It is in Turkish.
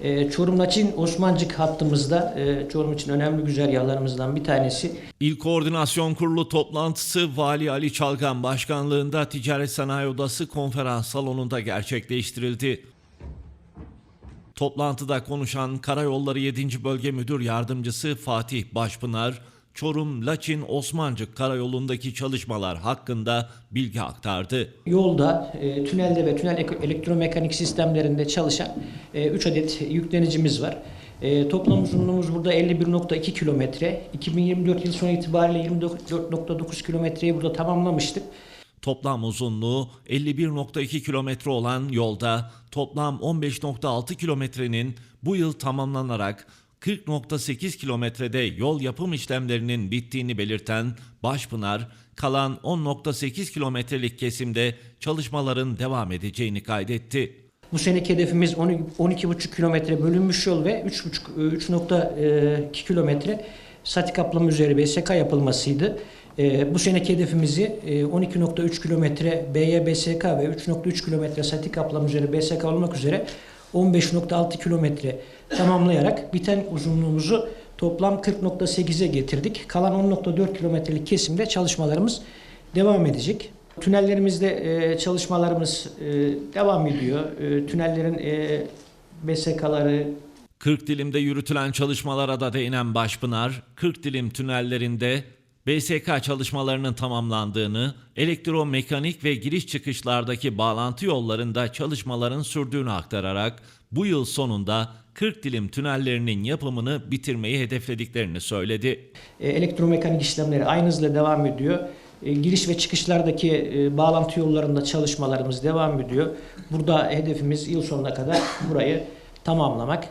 E, Çorum Laçin Osmancık hattımızda e, Çorum için önemli güzergahlarımızdan bir tanesi. İl Koordinasyon Kurulu toplantısı Vali Ali Çalgan başkanlığında Ticaret Sanayi Odası konferans salonunda gerçekleştirildi. Toplantıda konuşan Karayolları 7. Bölge Müdür Yardımcısı Fatih Başpınar, Çorum Laçin Osmancık karayolundaki çalışmalar hakkında bilgi aktardı. Yolda, e, tünelde ve tünel ek- elektromekanik sistemlerinde çalışan 3 adet yüklenicimiz var. E, toplam uzunluğumuz burada 51.2 kilometre. 2024 yıl sonu itibariyle 24.9 kilometreyi burada tamamlamıştık. Toplam uzunluğu 51.2 kilometre olan yolda toplam 15.6 kilometrenin bu yıl tamamlanarak 40.8 kilometrede yol yapım işlemlerinin bittiğini belirten Başpınar, kalan 10.8 kilometrelik kesimde çalışmaların devam edeceğini kaydetti. Bu seneki hedefimiz 12 12,5 kilometre bölünmüş yol ve 3,5 3.2 kilometre sati kaplama üzeri BSK yapılmasıydı. E, Bu seneki hedefimizi e, 12.3 kilometre BY ve 3.3 kilometre sati kaplama üzeri BSK olmak üzere 15.6 kilometre tamamlayarak biten uzunluğumuzu toplam 40.8'e getirdik. Kalan 10.4 kilometrelik kesimde çalışmalarımız devam edecek. Tünellerimizde e, çalışmalarımız e, devam ediyor. E, tünellerin e, BSK'ları, 40 dilimde yürütülen çalışmalara da değinen Başpınar, 40 dilim tünellerinde BSK çalışmalarının tamamlandığını, elektromekanik ve giriş çıkışlardaki bağlantı yollarında çalışmaların sürdüğünü aktararak bu yıl sonunda 40 dilim tünellerinin yapımını bitirmeyi hedeflediklerini söyledi. e, elektromekanik işlemleri aynı hızla devam ediyor. E, giriş ve çıkışlardaki e, bağlantı yollarında çalışmalarımız devam ediyor. Burada hedefimiz yıl sonuna kadar burayı tamamlamak.